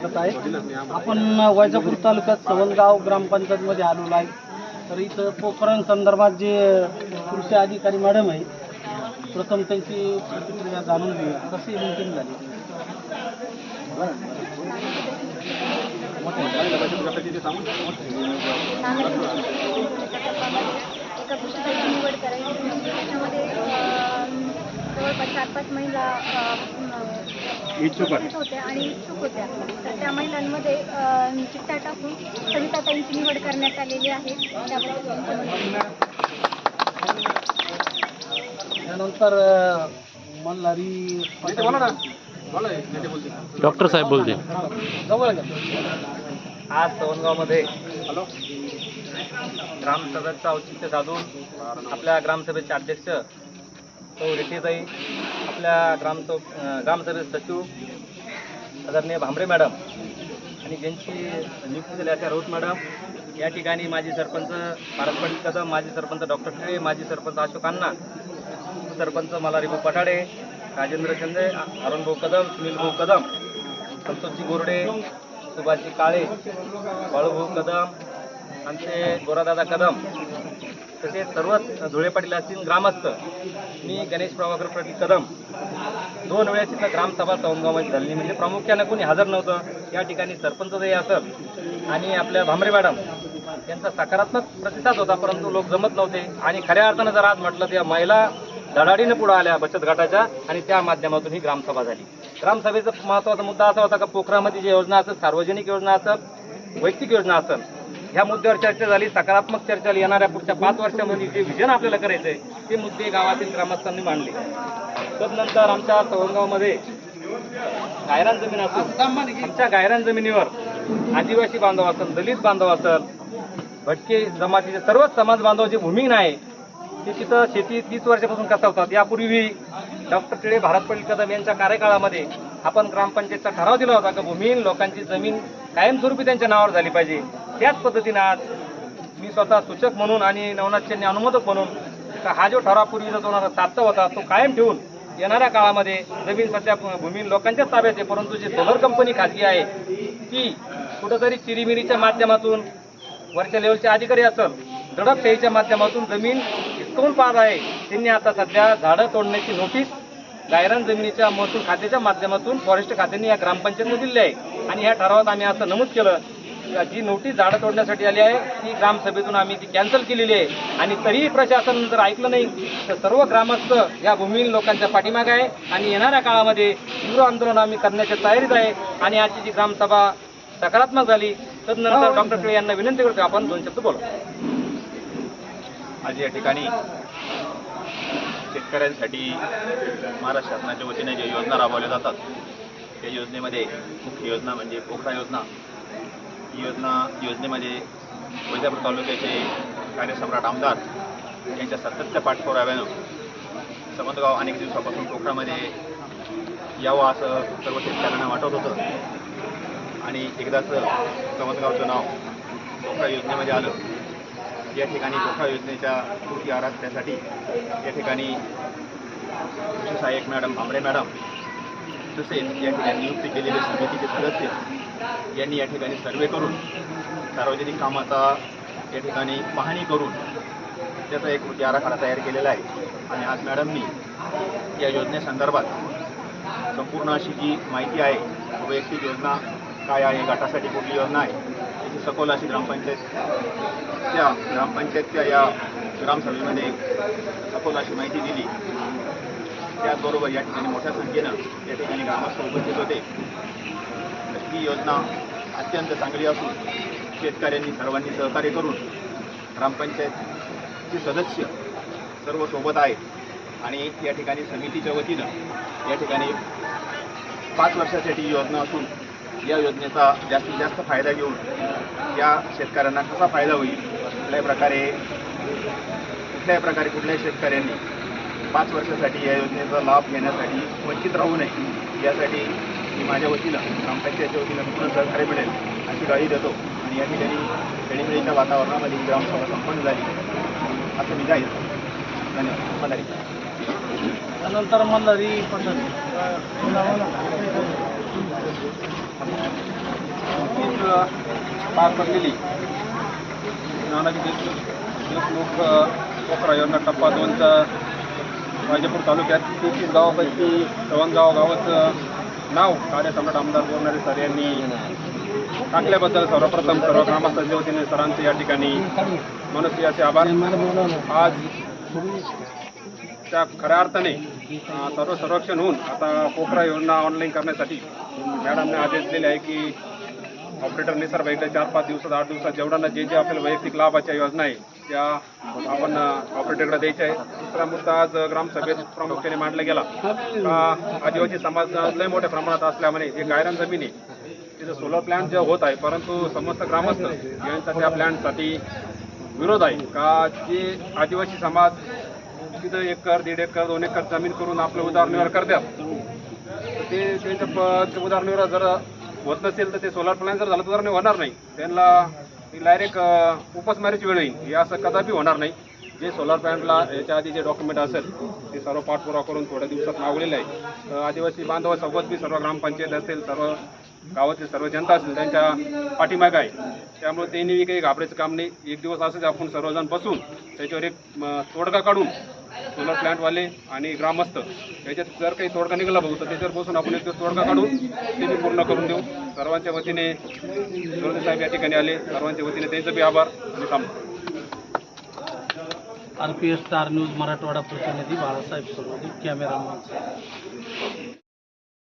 आपण वैजापूर तालुक्यात सवलगाव ग्रामपंचायतमध्ये आलेलो आहे. तर इथं पोखरण संदर्भात जे कृषी अधिकारी मॅडम आहे प्रथम त्यांची प्रतिक्रिया जाणून घेऊया. कशी मिटिंग झाली? जवळपास चार पाच महिला उपस्थित होत्या. आणि इच्छुक होत्या. तर त्या महिलांमध्ये चिठ्ठ्या टाकून सविताताईंची निवड करण्यात आलेली आहे. त्यानंतर मल्हारी डॉक्टर साहेब बोलते. आज सवनगावमध्ये ग्रामसभेचं औचित्य साधून आपल्या ग्रामसभेचे अध्यक्ष सौ रेटीताई आपल्या ग्राम ग्रामसभेचे सचिव आदरणीय भांबरे मॅडम आणि ज्यांची नियुक्ती झाली अशा राऊत मॅडम. या ठिकाणी माजी सरपंच पारस्परिक कदम माजी सरपंच डॉक्टर टिळे माजी सरपंच अशोक अण्णा सरपंच मलारीभाऊ पठाडे राजेंद्र शिंदे अरुणभाऊ कदम सुनीलभाऊ कदम संतोषजी गोरडे सुभाषजी काळे बाळूभाऊ कदम आमचे गोरादादा कदम तसेच सर्वच धुळे पाटील असतील ग्रामस्थ मी गणेश प्रभाकर पाटील कदम दोन वेळेस इथं ग्रामसभा सवंगावमध्ये झाली म्हणजे प्रामुख्यानं कोणी हजर नव्हतं या ठिकाणी सरपंचही असत आणि आपल्या भामरे मॅडम यांचा सकारात्मक प्रतिसाद होता परंतु लोक जमत नव्हते. आणि खऱ्या अर्थानं जर आज म्हटलं तर महिला धडाडीनं पुढे आल्या बचत गटाच्या आणि त्या माध्यमातून ही ग्रामसभा झाली. ग्रामसभेचा महत्त्वाचा मुद्दा असा होता का पोखरामध्ये जी योजना असत सार्वजनिक योजना असत वैयक्तिक योजना असत ह्या मुद्द्यावर चर्चा झाली सकारात्मक चर्चा झाली येणाऱ्या पुढच्या पाच वर्षामध्ये जे विजन आपल्याला करायचं आहे ते मुद्दे गावातील ग्रामस्थांनी मांडले. तदनंतर आमच्या सवंगावमध्ये गायरान जमीन असून आमच्या गायरान जमिनीवर आदिवासी बांधव असेल दलित बांधव असेल भटके जमातीचे सर्वच समाज बांधव जे भूमिहीन आहे ते तिथं शेती तीस वर्षापासून कसावतात यापूर्वी डॉक्टर टिळे भारत पाटील कदम यांच्या कार्यकाळामध्ये आपण ग्रामपंचायतचा ठराव दिला होता का भूमिहीन लोकांची जमीन कायमस्वरूपी त्यांच्या नावावर झाली पाहिजे. त्याच पद्धतीनं आज मी स्वतः सूचक म्हणून आणि नवनाथचे अनुमोदक म्हणून का हा जो ठराव पूर्वीचा दोन हजार सातचा होता तो कायम ठेवून येणाऱ्या काळामध्ये जमीन सध्या भूमी लोकांच्याच ताब्यात आहे परंतु जी सोलर कंपनी खाजगी आहे ती कुठंतरी चिरीमिरीच्या माध्यमातून वरच्या लेवलचे अधिकारी असेल दडपशाहीच्या माध्यमातून जमीन हिसकवून पाहत आहे त्यांनी आता सध्या झाडं तोडण्याची नोटीस गायरान जमिनीच्या महसूल खात्याच्या माध्यमातून फॉरेस्ट खात्याने या ग्रामपंचायतीने दिली आहे. आणि ह्या ठरावात आम्ही असं नमूद केलं जी नोटीस झाडं तोडण्यासाठी आली आहे ती ग्रामसभेतून आम्ही ती कॅन्सल केलेली आहे. आणि तरीही प्रशासन जर ऐकलं नाही तर सर्व ग्रामस्थ या भूमिहीन लोकांच्या पाठीमागे आहे. आणि येणाऱ्या काळामध्ये तीव्र आंदोलन आम्ही करण्याच्या तयारीत आहे. आणि आजची जी ग्रामसभा सकारात्मक झाली तदनंतर डॉक्टर टिळे यांना विनंती करतो आपण दोन शब्द बोला. आज या ठिकाणी शेतकऱ्यांसाठी महाराष्ट्र शासनाच्या वतीने ज्या योजना राबवल्या जातात त्या योजनेमध्ये मुख्य योजना म्हणजे पोखरा योजना योजना योजनेमध्ये वैजापूर तालुक्याचे कार्यसम्राट आमदार यांच्या सततच्या पाठपुराव्यानं समंतगाव अनेक दिवसापासून कोकणामध्ये यावं असं सर्व शेतकऱ्यांना वाटत होतं. आणि एकदाच समंतगावचं नाव कोकणा योजनेमध्ये आलं. या ठिकाणी कोकणा योजनेच्या कृती आराखड्यासाठी या ठिकाणी कृषी सहाय्यक मॅडम भांबरे मॅडम तसेच या ठिकाणी नियुक्ती केलेले समितीचे सदस्य यांनी या ठिकाणी सर्वे करून सार्वजनिक कामाचा या ठिकाणी पाहणी करून त्याचा एक कृती आराखडा तयार केलेला आहे. आणि आज मॅडमनी या योजनेसंदर्भात संपूर्ण अशी जी माहिती आहे वैयक्तिक योजना काय आहे गटासाठी कुठली योजना आहे याची सखोल अशी ग्रामपंचायत त्या ग्रामपंचायतच्या या ग्रामसभेमध्ये सखोल अशी माहिती दिली. त्याचबरोबर या ठिकाणी मोठ्या संख्येनं या ठिकाणी ग्रामस्थ उपस्थित होते. ही योजना अत्यंत चांगली असून शेतकऱ्यांनी सर्वांनी सहकार्य करून ग्रामपंचायतचे सदस्य सर्व सोबत आहेत आणि या ठिकाणी समितीच्या वतीनं या ठिकाणी पाच वर्षासाठी ही योजना असून या योजनेचा जास्तीत जास्त फायदा घेऊन या शेतकऱ्यांना कसा फायदा होईल? कुठल्याही प्रकारे कुठल्याही प्रकारे कुठल्याही शेतकऱ्यांनी पाच वर्षासाठी या योजनेचा लाभ घेण्यासाठी वंचित राहू नये यासाठी मी माझ्या वतीनं ग्रामपंचायतच्या वतीनं पूर्ण सहकार्य मिळेल अशी ग्वाही देतो आणि या ठिकाणी खेळीमेळीच्या वातावरणामध्ये ही ग्रामसभा संपन्न झाली. असं मी करतो. धन्यवाद. मदारी. त्यानंतर मल्हारी पठाण पार पडलेली नानाजी देशमुख पोखरा योजना टप्पा दोनचा. राजापूर तालुक्यात तेहतीस गावापैकी गावाचं नाव कार्यसम्राट आमदार बोरणारे सर यांनी टाकल्याबद्दल सर्वप्रथम सर्व ग्रामस्थांच्या वतीने सरांचे या ठिकाणी मनस्वी असे आभार. आज त्या खऱ्या अर्थाने सर्व संरक्षण होऊन आता पोखरा योजना ऑनलाईन करण्यासाठी मॅडमने आदेश दिले आहे की ऑपरेटरने सर एकदा चार पाच दिवसात आठ दिवसात जेवढ्यांना जे जे आपल्याला वैयक्तिक लाभाच्या योजना आहे त्या आपण ऑपरेटरकडे द्यायच्या आहे. दुसरा मुद्दा आज ग्रामसभेत प्रामुख्याने मांडला गेला. आदिवासी समाज लय मोठ्या प्रमाणात असल्यामुळे जे गायरान जमीन आहे तिथं सोलर प्लॅन्ट जे होत आहे परंतु समस्त ग्रामस्थ यांचा त्या प्लॅन्टसाठी विरोध आहे. का जे आदिवासी समाज तिथं एकर दीड एकर दोन एकर जमीन करून आपलं उदाहरणीवर करतात ते त्यांच्या उदाहरणीवर उदारनिर्वाह जर होत नसेल तर ते सोलार प्लॅन जर झालं तर होणार नाही. त्यांना डायरेक्ट उपासमारीची वेळ येईल. हे असं कदापि होणार नाही. जे सोलार प्लॅनला याच्या आधी जे डॉक्युमेंट असेल ते सर्व पाठपुरावा करून थोड्या दिवसात मागवलेलं आहे. आदिवासी बांधवासोबत बी सर्व ग्रामपंचायत असेल सर्व गावातील सर्व जनता असेल त्यांच्या पाठीमागे आहे. त्यामुळे त्यांनी काही घाबरायचं काम नाही. एक दिवस असंच आपण सर्वजण बसून त्याच्यावर एक तोडगा काढून सोलर प्लॅन्टवाले आणि ग्रामस्थ याच्यात जर काही तोडगा निघाला भाऊ तर त्याच्यावर बसून आपण एक तोडगा काढून ते पूर्ण करून देऊ. सर्वांच्या वतीने साहेब या ठिकाणी आले. सर्वांच्या वतीने त्यांचं बी आभार आणि थांबतो R P S star news Marathwada प्रतिनिधी बाळासाहेब सरोदे कॅमेरामन